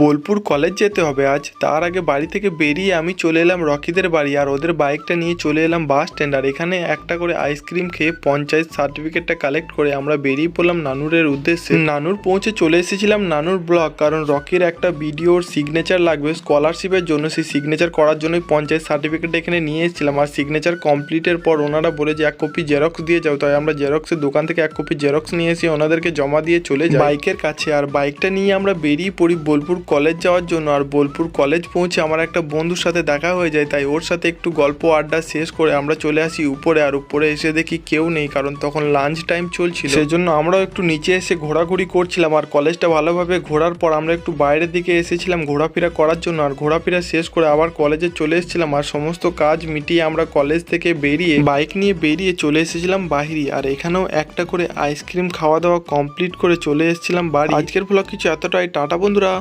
Bolpur college যেতে হবে আজ। তার আগে বাড়ি থেকে বেরিয়ে আমি চলে এলাম রকিদের বাড়ি আর ওদের বাইকটা নিয়ে চলে এলাম বাস স্ট্যান্ড আর এখানে একটা করে আইসক্রিম খেয়ে পঞ্চায়েত সার্টিফিকেটটা কালেক্ট করে আমরা বেরিয়ে পড়লাম নানুরের উদ্দেশ্যে। নানুর পৌঁছে চলে এসেছিলাম নানুর ব্লক কারণ রকির একটা ভিডিওর সিগনেচার লাগবে। স্কলারশিপের জন্য সেই সিগনেচার করার জন্যই পঞ্চায়েত সার্টিফিকেট এখানে নিয়ে এসেছিলাম আর সিগনেচার কমপ্লিটের পর ওনারা বলে যে এক কপি জেরক্স দিয়ে যাও। তাই আমরা জেরক্সের দোকান থেকে এক কপি জেরক্স নিয়ে এসে ওনাদেরকে জমা দিয়ে চলে যাই। বাইকের কাছে আর বাইকটা নিয়ে আমরা বেরিয়ে পড়ি বোলপুর কলেজ যাওয়ার জন্য আর বোলপুর কলেজ পৌঁছে আমার একটা বন্ধুর সাথে দেখা হয়ে যায়, তাই ওর সাথে একটু গল্প আড্ডা শেষ করে আমরা চলে আসি উপরে আর উপরে এসে দেখি কেউ নেই, কারণ তখন লাঞ্চ টাইম চলছিল। সেজন্য আমরাও একটু নিচে এসে ঘোরাঘুরি করছিলাম আর কলেজটা ভালোভাবে ঘোরার পর আমরা একটু বাইরের দিকে এসেছিলাম ঘোরাফেরা করার জন্য আর ঘোরাফেরা শেষ করে আবার কলেজে চলে এসেছিলাম আর সমস্ত কাজ মিটিয়ে আমরা কলেজ থেকে বেরিয়ে বাইক নিয়ে বেরিয়ে চলে এসেছিলাম বাহিরে আর এখানেও একটা করে আইসক্রিম খাওয়া দাওয়া কমপ্লিট করে চলে এসেছিলাম বাড়ি। আজকের ব্লগ কিছু এতটাই, টাটা বন্ধুরা।